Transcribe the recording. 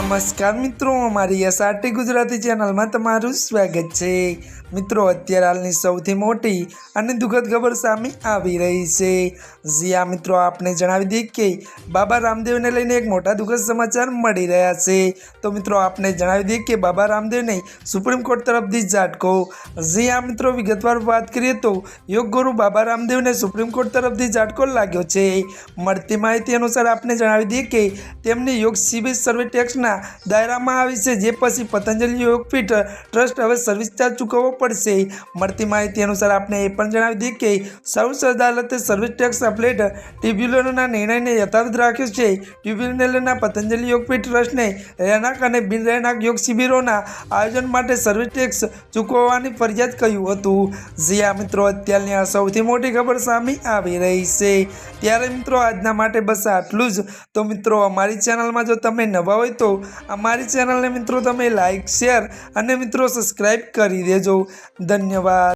નમસ્કાર મિત્રો, અમારી એસઆરટી ગુજરાતી ચેનલમાં તમારું સ્વાગત છે. મિત્રો, અત્યારે હાલની સૌથી મોટી અને દુઃખદ ખબર સામે આવી રહી છે. જ્યાં મિત્રો, આપને જણાવી દઈએ કે બાબા રામદેવને લઈને એક મોટા દુઃખદ સમાચાર મળી રહ્યા છે. તો મિત્રો, આપને જણાવી દઈએ કે બાબા રામદેવને સુપ્રીમ કોર્ટ તરફથી ઝાટકો. જ્યાં મિત્રો, વિગતવાર વાત કરીએ તો યોગ ગુરુ બાબા રામદેવને સુપ્રીમ કોર્ટ તરફથી ઝાટકો લાગ્યો છે. મળતી માહિતી અનુસાર આપને જણાવી દઈએ કે તેમની યોગ સિવિલ સર્વે ટેક્સના દાયરામાં આવી છે, જે પછી પતંજલિ યોગપીઠ ટ્રસ્ટ હવે સર્વિસ ચાર્જ ચૂકવવો પડશે. મળતી માહિતી અનુસાર આપને એ પણ જણાવી દઈએ કે સર્વોચ્ચ અદાલતે સર્વિસ ટેક્સ અપલેટ ટ્રિબ્યુનલના નિર્ણયને યથાવત રાખ્યો છે. ટ્રિબ્યુનલના પતંજલિ યોગપીઠ ટ્રસ્ટને રહેણાંક અને બિન રહેણાંક યોગ શિબિરોના આયોજન માટે સર્વિસ ટેક્સ ચૂકવવાની ફરજિયાત કહ્યું હતું. જ્યાં મિત્રો, અત્યારની આ સૌથી મોટી ખબર સામે આવી રહી છે. ત્યારે મિત્રો, આજના માટે બસ આટલું જ. તો મિત્રો, અમારી ચેનલમાં જો તમે નવા હોય તો અમારી ચેનલને મિત્રો તમે લાઈક શેર અને મિત્રો સબસ્ક્રાઈબ કરી દેજો. ધન્યવાદ.